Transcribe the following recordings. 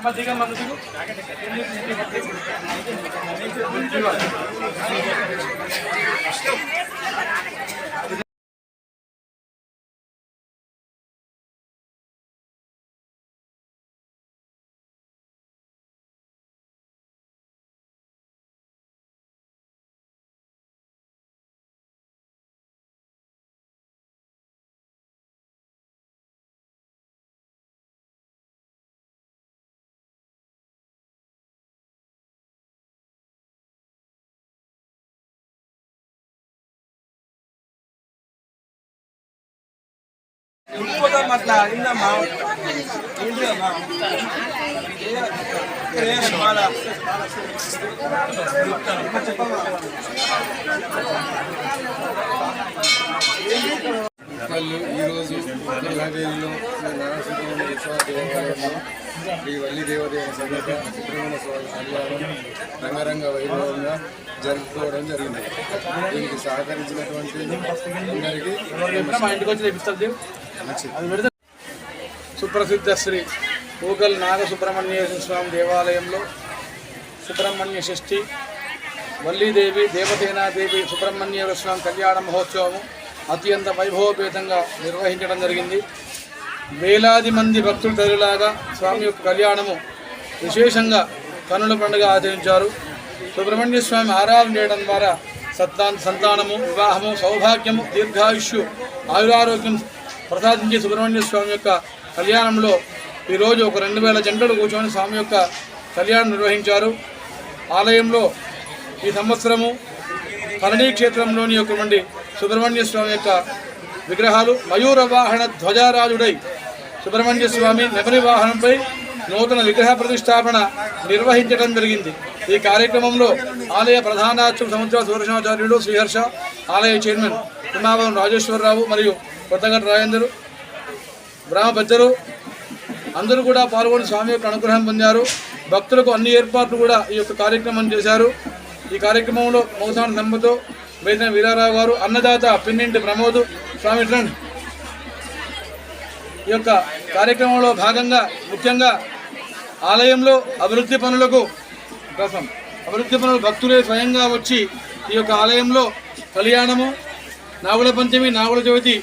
అమ్మ దిగమ్మ దిగు. వాళ్ళు ఈరోజు లైబ్రరీలో శ్రీ నారాయణ ఉత్సవ దేవాలయంలో శ్రీ వల్లి దేవదేవ సమేత సుబ్రహ్మణ్య స్వామి ఆదివారం రంగరంగ వైభవంగా జరుపుకోవడం జరిగింది దీనికి సహకరించినటువంటి అందరికీ సుప్రసిద్ధ శ్రీ ఊగల్ నాగ స్వామి దేవాలయంలో సుబ్రహ్మణ్య షష్ఠి వల్లీదేవి దేవసేనాదేవి సుబ్రహ్మణ్యేశ్వర స్వామి కళ్యాణ మహోత్సవము అత్యంత వైభవపేతంగా నిర్వహించడం జరిగింది. వేలాది మంది భక్తులు తల్లిలాగా స్వామి యొక్క కళ్యాణము విశేషంగా కనుల పండుగ ఆచరించారు. సుబ్రహ్మణ్య స్వామి ఆరాధన చేయడం ద్వారా సత్తాన్ సంతానము వివాహము సౌభాగ్యము దీర్ఘాయుష్యు ఆయురారోగ్యం ప్రసాదించే సుబ్రహ్మణ్య స్వామి యొక్క కళ్యాణంలో ఈరోజు ఒక రెండు వేల జంటలు కూర్చొని స్వామి యొక్క కళ్యాణం నిర్వహించారు. ఆలయంలో ఈ సంవత్సరము కరణీ క్షేత్రంలోని యొక్క సుబ్రహ్మణ్య స్వామి యొక్క విగ్రహాలు మయూర వాహన ధ్వజారాజుడై సుబ్రహ్మణ్య స్వామి నెమలి వాహనంపై నూతన విగ్రహ ప్రతిష్టాపన నిర్వహించడం జరిగింది. ఈ కార్యక్రమంలో ఆలయ ప్రధానార్చక సముద్ర సుదర్శనాచార్యులు శ్రీహర్ష ఆలయ చైర్మన్ తిమ్మావరం రాజేశ్వరరావు మరియు కొత్తగడ్డ రాజేందరు బ్రహ్మ పెద్దలు అందరూ కూడా పాల్గొని స్వామి యొక్క అనుగ్రహం పొందారు. భక్తులకు అన్ని ఏర్పాట్లు కూడా ఈ యొక్క కార్యక్రమం చేశారు. ఈ కార్యక్రమంలో మౌసాన్ నమ్మతో వేసిన వీరారావు గారు అన్నదాత పిన్నింటి ప్రమోద్ స్వామి ట్రెండ్ ఈ యొక్క కార్యక్రమంలో భాగంగా ముఖ్యంగా ఆలయంలో అభివృద్ధి పనులకు కోసం అభివృద్ధి పనులు భక్తులే స్వయంగా వచ్చి ఈ యొక్క ఆలయంలో కళ్యాణము నాగుల పంచమి నాగుల చవితి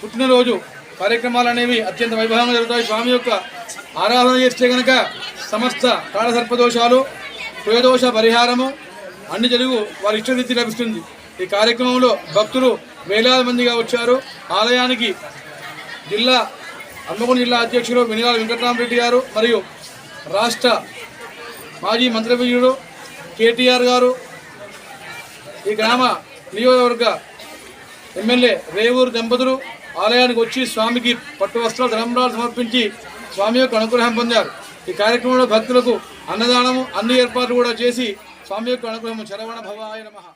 పుట్టినరోజు కార్యక్రమాలు అనేవి అత్యంత వైభవంగా జరుగుతాయి. స్వామి యొక్క ఆరాధన చేస్తే గనక సమస్త కాళసర్పదోషాలు కుయదోష పరిహారము అన్ని జరుగు వారి ఇష్టరీతి లభిస్తుంది. ఈ కార్యక్రమంలో భక్తులు వేలాది మందిగా వచ్చారు. ఆలయానికి జిల్లా హన్మకొండ జిల్లా అధ్యక్షులు మినిగాల వెంకటరామరెడ్డి గారు మరియు రాష్ట్ర మాజీ మంత్రివర్యుడు కేటీఆర్ గారు ఈ గ్రామ నియోజకవర్గ ఎమ్మెల్యే రేవూరు దంపతులు ఆలయానికి వచ్చి స్వామికి పట్టు వస్త్రాలు ధనంరాలు సమర్పించి స్వామి యొక్క అనుగ్రహం పొందారు. ఈ కార్యక్రమంలో భక్తులకు అన్నదానము అన్ని ఏర్పాట్లు కూడా చేసి స్వామి యొక్క అనుగ్రహం చరవణ భవాయ నమః.